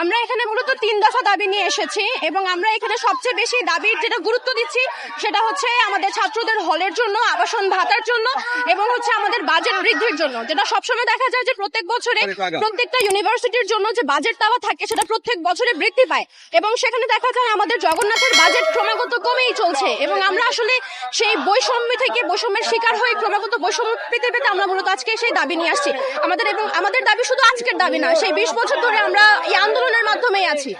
আমরা এখানে মূলত তিন দফা দাবি নিয়ে এসেছি এবং আমরা এখানে সবচেয়ে বেশি দাবির যেটা গুরুত্ব দিচ্ছি সেটা হচ্ছে আমাদের ছাত্রদের হলের জন্য আবাসন ভাতার জন্য এবং হচ্ছে আমাদের বাজেট বৃদ্ধির জন্য। যেটা সবসময় দেখা যায় যে প্রত্যেক বছরে প্রত্যেকটা ইউনিভার্সিটির জন্য যে বাজেট দেওয়া থাকে সেটা প্রত্যেক বছরে বৃদ্ধি পায় এবং সেখানে দেখা যায় আমাদের জগন্নাথের বাজেট ক্রমাগত কমেই চলছে এবং আমরা আসলে সেই বৈষম্য থেকে বৈষম্যের শিকার হয়ে ক্রমাগত বৈষম্য পেতে পেতে আমরা মূলত আজকে সেই দাবি নিয়ে আসছি। আমাদের এবং আমাদের দাবি শুধু আজকের দাবি না সেই বিশ বছর ধরে আমরা এই আন্দোলনের মাধ্যমেই আছি।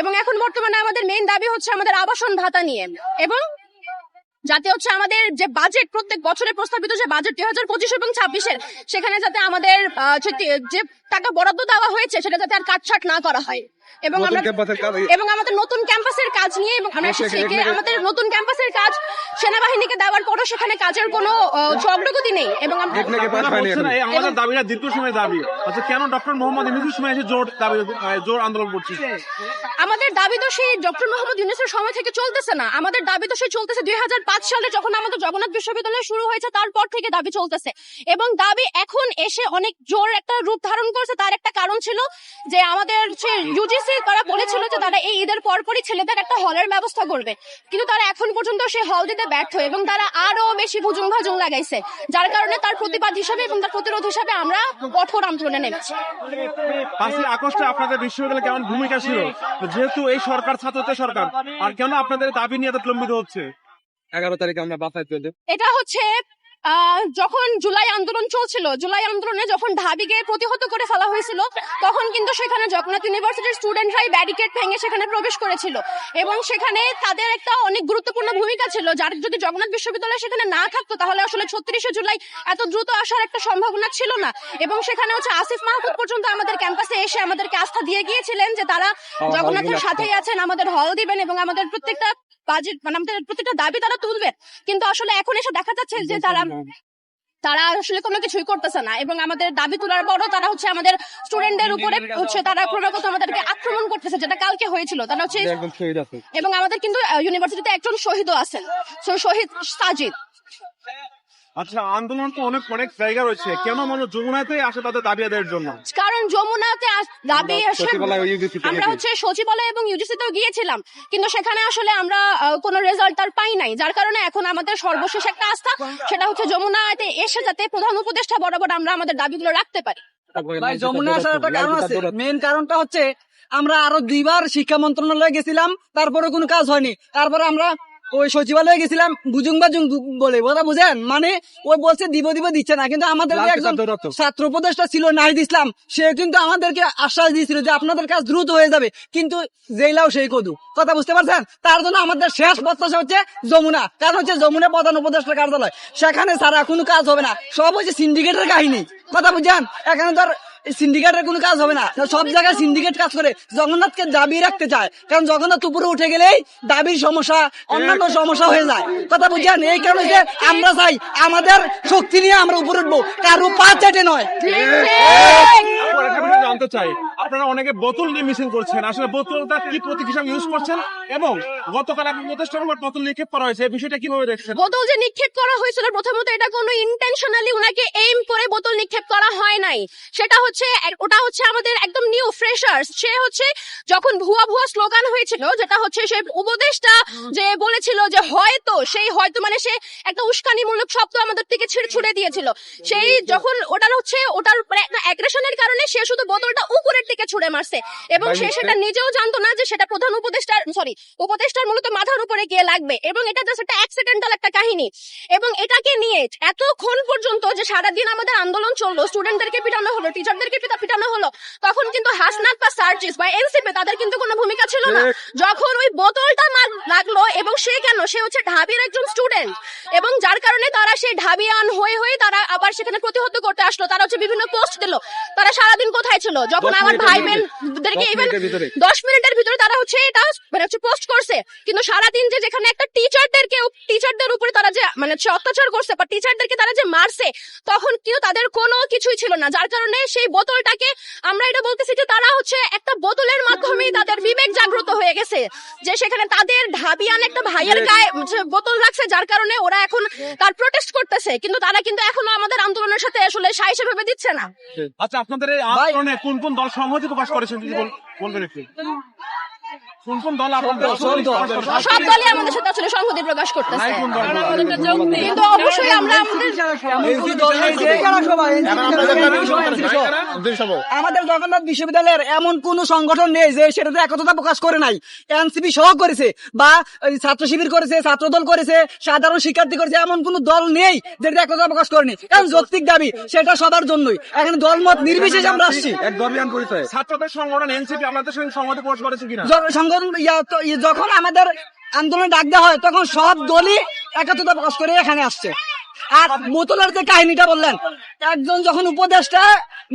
এবং এখন বর্তমানে আমাদের মেইন দাবি হচ্ছে আমাদের আবাসন ভাতা নিয়ে। এবং যাতে হচ্ছে আমাদের যে বাজেট প্রত্যেক বছরে প্রস্তাবিত যে বাজেট দুই হাজার পঁচিশ এবং ছাব্বিশের, সেখানে যাতে আমাদের যে যে টাকা বরাদ্দ দেওয়া হয়েছে, সেটা যাতে আর কাটছাট না করা হয়। এবং আমরা এবং আমাদের নতুন ক্যাম্পাসের কাজ নিয়ে এবং আমরা এসেছি আমাদের নতুন ক্যাম্পাসের কাজ সেনাবাহিনীকে দেওয়ার পরও সেখানে কাজের কোনো অগ্রগতি নেই এবং আমরা আপনারা বলছেন, এই আমাদের দাবিটা দীর্ঘ সময় দাবি। আচ্ছা কেন ডক্টর মোহাম্মদ ইউনুসের সময় এসে জোর দাবি জোর আন্দোলন করছে? আমাদের দাবি তো সেই ডক্টর মোহাম্মদ ইউনুসের সময় থেকে চলতেছে না। আমাদের দাবি তো সেই চলতেছে দুই হাজার পাঁচ সালে যখন আমাদের জগন্নাথ বিশ্ববিদ্যালয় শুরু হয়েছে তারপর থেকে দাবি চলতেছে। এবং দাবি এখন এসে অনেক জোর একটা রূপ ধারণ করেছে তার একটা কারণ ছিল যে আমাদের ইউজিসি তারা বলেছিল যে তারা এই ঈদের পরপরই ছেলেদের একটা হলের ব্যবস্থা করবে। কিন্তু তারা এখন পর্যন্ত সেই হল দিতে ব্যর্থ এবং তারা আরও বেশি ভুজুং ভাজুং লাগাইছে। যার কারণে তার প্রতিবাদ হিসাবে এবং তার প্রতিরোধ হিসাবে আমরা কঠোর আন্দোলনে নেমেছি। পাঁচই আগস্টে আপনাদের বিশ্ববিদ্যালয়ে কেমন ভূমিকা ছিল? যেহেতু এই সরকার ছাত্রদের সরকার আর কেন আপনাদের দাবি নিয়ে এত বিলম্বিত হচ্ছে? এগারো তারিখে আমরা বাসায় চলে এটা হচ্ছে যখন জুলাই আন্দোলন চলছিল জুলাই আন্দোলনে যখন ঢাবিকে প্রতিহত করে ফেলা হয়েছিল তখন কিন্তু সেখানে জগন্নাথ ইউনিভার্সিটির স্টুডেন্টরাই ব্যারিকেড ভেঙে সেখানে প্রবেশ করেছিল। এবং সেখানে তাদের একটা অনেক গুরুত্বপূর্ণ ভূমিকা ছিল যার যদি জগন্নাথ বিশ্ববিদ্যালয় সেখানে না থাকতো তাহলে আসলে ছত্রিশে জুলাই এত দ্রুত আসার একটা সম্ভাবনা ছিল না। এবং সেখানে হচ্ছে আসিফ মাহমুদ পর্যন্ত আমাদের ক্যাম্পাসে এসে আমাদেরকে আস্থা দিয়ে গিয়েছিলেন যে তারা জগন্নাথের সাথেই আছেন আমাদের হল দিবেন এবং আমাদের প্রত্যেকটা বাজেট মানে আমাদের প্রত্যেকটা দাবি তারা তুলবে। কিন্তু আসলে এখন এসে দেখা যাচ্ছে যে তারা তারা আসলে কোনো কিছুই করতেছে না এবং আমাদের দাবি তোলার পরও তারা হচ্ছে আমাদের স্টুডেন্টদের উপরে হচ্ছে তারা ক্রমাগত আমাদেরকে আক্রমণ করতেছে যেটা কালকে হয়েছিল। তারা হচ্ছে এবং আমাদের কিন্তু ইউনিভার্সিটিতে একজন শহীদও আছেন। শহীদ সাজিদ। আচ্ছা আন্দোলন তো অনেক অনেক জায়গা রয়েছে। কেন মানুষ যমুনাতে আসে তাদের দাবি আদায়ের জন্য? কারণ যমুনাতে দাবি তে আমরা হচ্ছে সচিবালয় এবং ইউজিসিতেও গিয়েছিলাম। কিন্তু সেখানে আসলে আমরা কোনো রেজাল্ট আর পাই নাই। যার কারণে এখন আমাদের সর্বশেষ একটা আস্থা সেটা হচ্ছে যমুনাতে এসে যাতে প্রধান উপদেষ্টা বরাবর আমরা আমাদের দাবিগুলো রাখতে পারি। ভাই যমুনা আসার একটা কারণ আছে। মেন কারণটা হচ্ছে আমরা আরও দুইবার শিক্ষা মন্ত্রণালয়ে গেছিলাম তারপরে কোনো কাজ হয়নি। তারপরে আমরা ওই সচিবালয়ে গেছিলাম বুজুং বাজুং বলে ওরা বুঝেন? মানে ওই বলছে দিব দিব দিচ্ছে না কিন্তু আমাদের একজন ছাত্র উপদেষ্টা ছিল নাহিদ ইসলাম সে কিন্তু আমাদেরকে আশ্বাস দিয়েছিল যে আপনাদের কাজ দ্রুত হয়ে যাবে কিন্তু জেলাও সেই কদু। কথা বুঝতে পারছেন? তার জন্য আমাদের শেষ প্রত্যাশা হচ্ছে যমুনা কারণ হচ্ছে যমুনা প্রধান উপদেষ্টা কার্যালয়। সেখানে সারা কোনো কাজ হবে না। সব হচ্ছে সিন্ডিকেটের কাহিনী। কথা বুঝছেন? এখানে ধর সিন্ডিকেটের কোনো কাজ হবে না। সব জায়গায় সিন্ডিকেট কাজ করে জগন্নাথকে দাবি রাখতে চায়। কারণ জগন্নাথ উপরে উঠে গেলেই দাবির সমস্যা অন্যান্য সমস্যা হয়ে যায়। কথা বুঝছেন? এই কারণে যে আমরা চাই আমাদের শক্তি নিয়ে আমরা উপরে উঠবো। কারও পা চেটে নয়। জানতে চাই। আপনারা অনেকে বোতল নিয়ে মিছিল করছেন। আসলে বোতলটা কি প্রতীক হিসাবে ইউজ করছেন? এবং গতকাল আপনি প্রতিষ্ঠান বোতল নিক্ষেপ করা হয়েছে। বিষয়টা কীভাবে দেখছেন? বোতল যে নিক্ষেপ করা হয়েছিল প্রথমত এটা কোনো ইন্টেনশনালি উনাকে এইম করে বোতল নিক্ষেপ করা হয় নাই। সেটা হচ্ছে ওটা হচ্ছে আমাদের একদম নিউ ফ্রেশার্স সে হচ্ছে যখন ভুয়া ভুয়া স্লোগান হয়েছিল যেটা হচ্ছে সে উপদেশটা যে বলেছিল যে হয়তো সেই হয়তো মানে সে একটা উস্কানিমূলক শব্দ আমাদের থেকে ছিঁড়ে ছুড়ে দিয়েছিল। সেই যখন ওটার হচ্ছে ওটার একটা অ্যাগ্রেশনের কারণে সে শুধু বোতলটা উপরের দিকে ছুড়ে মারছে। এবং সে সেটা নিজেও জানতো না যে সেটা প্রধান উপদেষ্টার সরি উপদেষ্টার মূলত মাথার উপরে গিয়ে লাগবে। এবং এটা জাস্ট একটা অ্যাক্সিডেন্টাল একটা কাহিনী। এবং এটাকে নিয়ে এতক্ষণ পর্যন্ত যে সারাদিন আমাদের আন্দোলন চলল স্টুডেন্টদেরকে পিটানো হলো? টিচারদেরকে পিটা পিটানো হলো? তখন কিন্তু হাসনাত বা সার্জিস বা এনসিপি তাদের কিন্তু কোনো ভূমিকা ছিল না। যখন ওই বোতলটা মার- লাগল এবং সে কেন? সে হচ্ছে ঢাবির একজন স্টুডেন্ট এবং যার কারণে তারা সেই ঢাবিয়ান হয়ে হয়ে তারা আবার সেখানে প্রতিহত করতে আসলো। তারা হচ্ছে বিভিন্ন পোস্ট দিল। তারা সারাদিন কোথায় ছিল? যখন আমার ভাই ভিতরে। বোনদেরকে ইভেন। দশ মিনিটের ভিতরে তারা হচ্ছে এটা মানে হচ্ছে পোস্ট করছে। কিন্তু সারাদিন যে যেখানে একটা টিচারদেরকে টিচারদের উপরে তারা যে মানে হচ্ছে অত্যাচার করছে বা টিচারদেরকে তারা যে মারছে তখন কিন্তু তাদের কোনো কিছুই ছিল না। যার কারণে সেই বোতলটাকে আমরা এটা বলতেছি যে তারা হচ্ছে একটা বোতলের মাধ্যমে তাদের বিবেক জাগ্রত হয়ে গেছে। যে সেখানে তাদের ঢাবিয়ান একটা ভাইয়ের গায়ে বোতল রাখছে যার কারণে ওরা এখন তার প্রোটেস্ট করতেছে। কিন্তু তারা কিন্তু এখনও আমাদের আন্দোলনের সাথে আসলে সাই ভেবে দিচ্ছে না। আচ্ছা আপনাদের আন্দোলনে কোন কোন দল সংহতি প্রকাশ করেছেন বলবেন একটু। কোন কোন দল আপনাদের? সব দলই আমাদের সাথে আসলে সংহতি প্রকাশ করতেছে। কিন্তু অবশ্যই আমরা আমাদের এমন কোনো দল নেই যে কারা সবাই? আমাদের জগন্নাথ বিশ্ববিদ্যালয়ের এমন কোন সংগঠন নেই যে সেটাতে একতা প্রকাশ করে নাই। এনসিপি সহ করেছে বা ছাত্র শিবির করেছে ছাত্র দল করেছে সাধারণ শিক্ষার্থী করেছে এমন কোন দল নেই যেটা একতা প্রকাশ করেনি কারণ যৌক্তিক দাবি সেটা সবার জন্যই। এখানে দলমত নির্বিশেষে আমরা আসছি। এক ছাত্রদের সংগঠন এনসিপি আপনাদের সঙ্গে সংহতি প্রকাশ করেছে কিনা? যখন আমাদের আন্দোলন ডাক দেওয়া হয়, তখন সব দলই একত্রতা প্রকাশ করে এখানে আসছে। আর বোতলের যে কাহিনীটা বললেন, একজন যখন উপদেষ্টা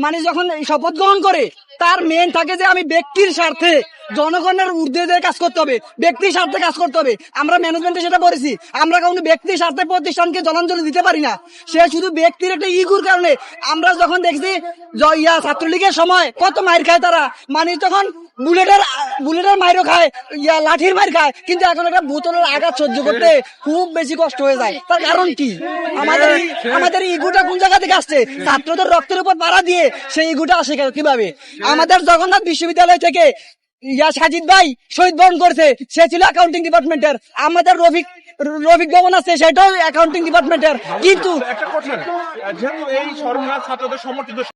মানে যখন শপথ গ্রহণ করে তার মেন থাকে যে আমি ব্যক্তির স্বার্থে জনগণের ঊর্ধ্বে কাজ করতে হবে, ব্যক্তির স্বার্থে কাজ করতে হবে। আমরা ম্যানেজমেন্টে সেটা করেছি। আমরা কোনো ব্যক্তির স্বার্থে প্রতিষ্ঠানকে জলাঞ্জলি দিতে পারি না। সে শুধু ব্যক্তির একটা ইগুর কারণে। আমরা যখন দেখছি ইয়া ছাত্রলীগের সময় কত মাইর খায় তারা মানে তখন বুলেটের বুলেটের মাইরও খায়, ইয়া লাঠির মাইর খায়, কিন্তু এখন একটা বোতলের আঘাত সহ্য করতে খুব বেশি কষ্ট হয়ে যায়। তার কারণ কি? আমাদের আমাদের ইগুটা কোন জায়গা থেকে আসছে? ছাত্রদের রক্তের উপর পাড়া দিয়ে সেই ইগুটা আসে কীভাবে? আমাদের জগন্নাথ বিশ্ববিদ্যালয় থেকে ইয়া সাজিদ ভাই শহীদ বরণ করছে সে ছিল অ্যাকাউন্টিং ডিপার্টমেন্টের আমাদের রফিক রফিক ভবন আছে সেটাও অ্যাকাউন্টিং ডিপার্টমেন্টের কিন্তু একটা কথা। এই সরকার ছাত্রদের সমর্থিত